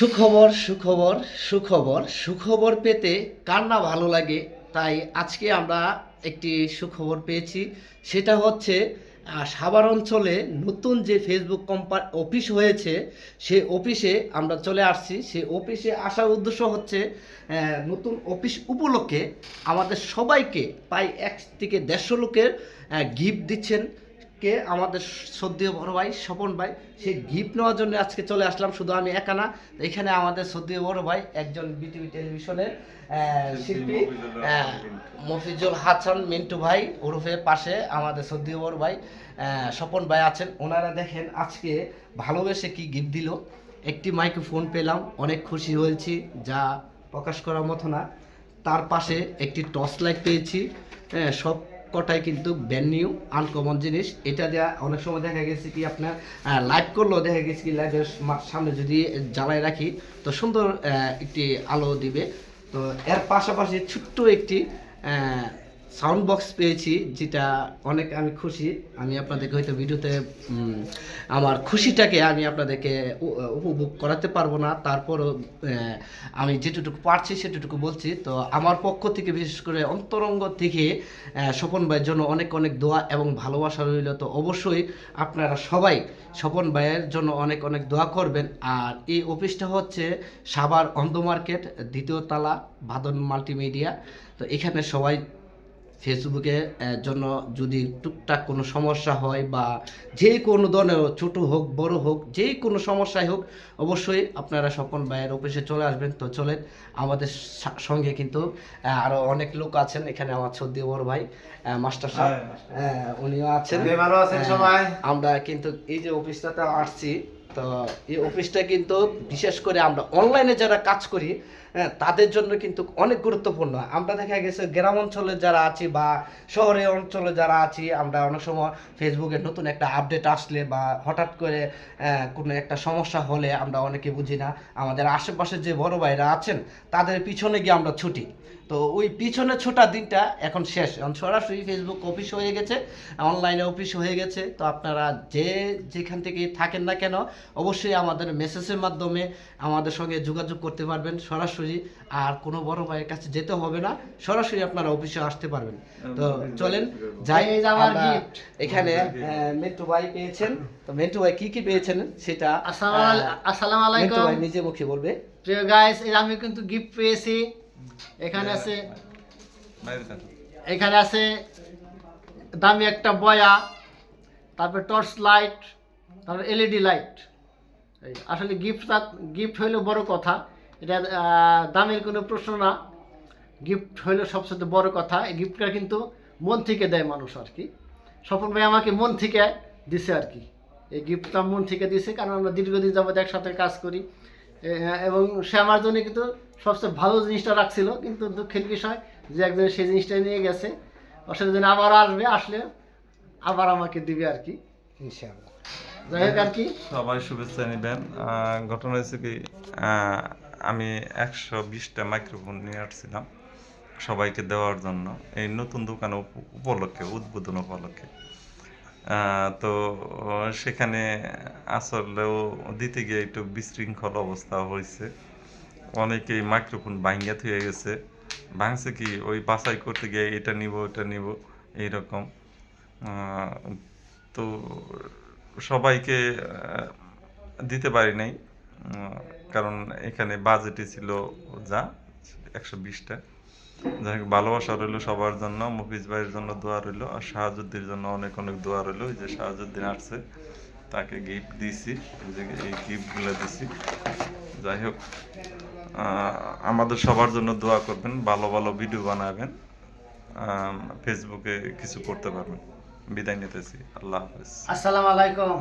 সুখবর সুখবর সুখবর সুখবর পেতে কার না ভালো লাগে? তাই আজকে আমরা একটি সুখবর পেয়েছি। সেটা হচ্ছে সাভার অঞ্চলে নতুন যে ফেসবুক কোম্পানি অফিস হয়েছে সে অফিসে আমরা চলে আসছি। সে অফিসে আসার উদ্দেশ্য হচ্ছে নতুন অফিস উপলক্ষে আমাদের সবাইকে প্রায় এক থেকে দেড়শো লোকের গিফট দিচ্ছেন। কে আমাদের শ্রদ্ধেয় বড় ভাই স্বপন ভাই সেই গিফট নেওয়ার জন্য আজকে চলে আসলাম শুধু আমি একা না এখানে আমাদের শ্রদ্ধেয় বড় ভাই একজন বিটিভি টেলিভিশনের শিল্পী মফিজুল হাসান মিন্টু। ভাই ওরফে পাশে আমাদের শ্রদ্ধেয় বড় ভাই স্বপন ভাই আছেন। ওনারা দেখেন আজকে ভালোবেসে কি গিফট দিল। একটি মাইক্রোফোন পেলাম অনেক খুশি হয়েছি যা প্রকাশ করার মতো না। তার পাশে একটি টর্চ লাইট পেয়েছি হ্যাঁ, সব কটাই কিন্তু ব্যান্ড নিউ আনকমন জিনিস। এটা দেওয়া অনেক সময় দেখা গেছে কি আপনার লাইভ করলেও দেখা গেছে কি লাইভের সামনে যদি জ্বালায় রাখি, তো সুন্দর একটি আলো দিবে। তো এর পাশাপাশি ছোট্ট একটি সাউন্ড বক্স পেয়েছি, যেটা অনেক আমি খুশি। আমি আপনাদেরকে হয়তো ভিডিওতে আমার খুশিটাকে আমি আপনাদেরকে উপভোগ করাতে পারব না। তারপরও আমি যেটুকু পারছি সেটুকু বলছি। তো আমার পক্ষ থেকে, বিশেষ করে অন্তরঙ্গ থেকে স্বপন ভাইয়ের জন্য অনেক অনেক দোয়া এবং ভালোবাসা রইল। তো অবশ্যই আপনারা সবাই স্বপন ভাইয়ের জন্য অনেক অনেক দোয়া করবেন। আর এই অফিসটা হচ্ছে সাভার অন্ধ মার্কেট, দ্বিতীয় তালা ভাদন মাল্টিমিডিয়া। তো এখানে সবাই ফেসবুকে জন্য যদি টুকটাক কোনো সমস্যা হয় বা যে কোনো ধরনের ছোট হোক বড় হোক যে কোনো সমস্যাই হোক অবশ্যই আপনারা স্বপন ভাইয়ের অফিসে চলে আসবেন। তো চলেন আমাদের সঙ্গে কিন্তু আহ, আরও অনেক লোক আছেন। এখানে আমার সদ্য বড় ভাই মাস্টার সাহেব। আহ, উনিও আছেন। হ্যাঁ? আমরা কিন্তু এই যে অফিসটাতে আসছি তো এই অফিসটা কিন্তু বিশেষ করে আমরা অনলাইনে যারা কাজ করি হ্যাঁ, তাদের জন্য কিন্তু অনেক গুরুত্বপূর্ণ। আমরা দেখা গেছে গ্রাম অঞ্চলে যারা আছি বা শহরে অঞ্চলে যারা আছি আমরা অনেক সময় ফেসবুকে নতুন একটা আপডেট আসলে বা হঠাৎ করে কোনো একটা সমস্যা হলে আমরা অনেকে বুঝি না। আমাদের আশেপাশে যে বড় ভাইরা আছেন তাদের পিছনে গিয়ে আমরা ছুটি। তো ওই পিছনে ছোটা দিনটা এখন শেষ। এখন সরাসরি ফেসবুক অফিস হয়ে গেছে অনলাইনে অফিস হয়ে গেছে। তো আপনারা যে যেখান থেকে থাকেন না কেন অবশ্যই আমাদের মেসেজের মাধ্যমে আমাদের সঙ্গে যোগাযোগ করতে পারবেন সরাসরি আর কোনো বড় ভাইয়ের কাছে যেতে হবে না সরাসরি আপনারা অফিসে আসতে পারবেন। তো চলেন যাই এই যে আমার এখানে মিন্টু ভাই পেয়েছেন। তো মিন্টু ভাই কি কি পেয়েছেন সেটা আসসালামু আলাই- আহ, আসসালামু মিন্টু আলাইকুম। ভাই নিজে মুখে বলবে। প্রিয় গাইস এই আমি কিন্তু গিফট পেয়েছি। এখানে আছে এখানে আছে দামি একটা বয়া তারপর টর্চ লাইট তারপর এলইডি লাইট আসলে গিফট গিফট হইল বড় কথা। এটা দামের কোনো প্রশ্ন না। গিফট হইল সবচেয়ে বড় কথা। এই গিফটটা কিন্তু মন থেকে দেয় মানুষ আর কি। স্বপন ভাই আমাকে মন থেকে দিছে আর কি। এই গিফটটা মন থেকে দিছে, কারণ আমরা দীর্ঘদিন যাবত একসাথে কাজ করি। এবং সে আমার জন্য কিন্তু সবচেয়ে ভালো জিনিসটা রাখছিল। কিন্তু দুঃখের বিষয় যে একজন সেই জিনিসটা নিয়ে গেছে। অসুবিধা আবার আসবে, আসলে আবার আমাকে দিবে আর কি কি সবাই শুভেচ্ছা নেবেন। ঘটনা হয়েছে কি আমি একশো বিশটা মাইক্রোফোন নিয়ে আসছিলাম সবাইকে দেওয়ার জন্য, এই নতুন দোকান উপ- উপলক্ষে, উদ্বোধন উপলক্ষে। তো সেখানে আসলেও দিতে গিয়ে একটু বিশৃঙ্খল অবস্থা হয়েছে। অনেকেই মাইক্রোফোন ভাঙ্গা হয়ে গেছে। ভাঙছে কি, ওই বাছাই করতে গিয়ে এটা নিব এটা নিব, এইরকম। তো সবাইকে দিতে পারি নাই কারণ এখানে বাজেটই ছিল যা, একশো বিশটা। যাই হোক, ভালোবাসা রইল সবার জন্য মফিজ ভাইয়ের জন্য দোয়া রইল, আর শাহাজুদ্দিনের জন্য অনেক অনেক দোয়া রইল। যে শাহাজুদ্দিন আসছে, তাকে গিফট দিয়েছি, এই গিফটগুলো দিছি যাই হোক আমাদের সবার জন্য দোয়া করবেন, ভালো ভালো ভিডিও বানাবেন ফেসবুকে কিছু করতে পারবেন। বিদায় নিতেছি। আল্লাহ হাফেজ। আসসালামু আলাইকুম।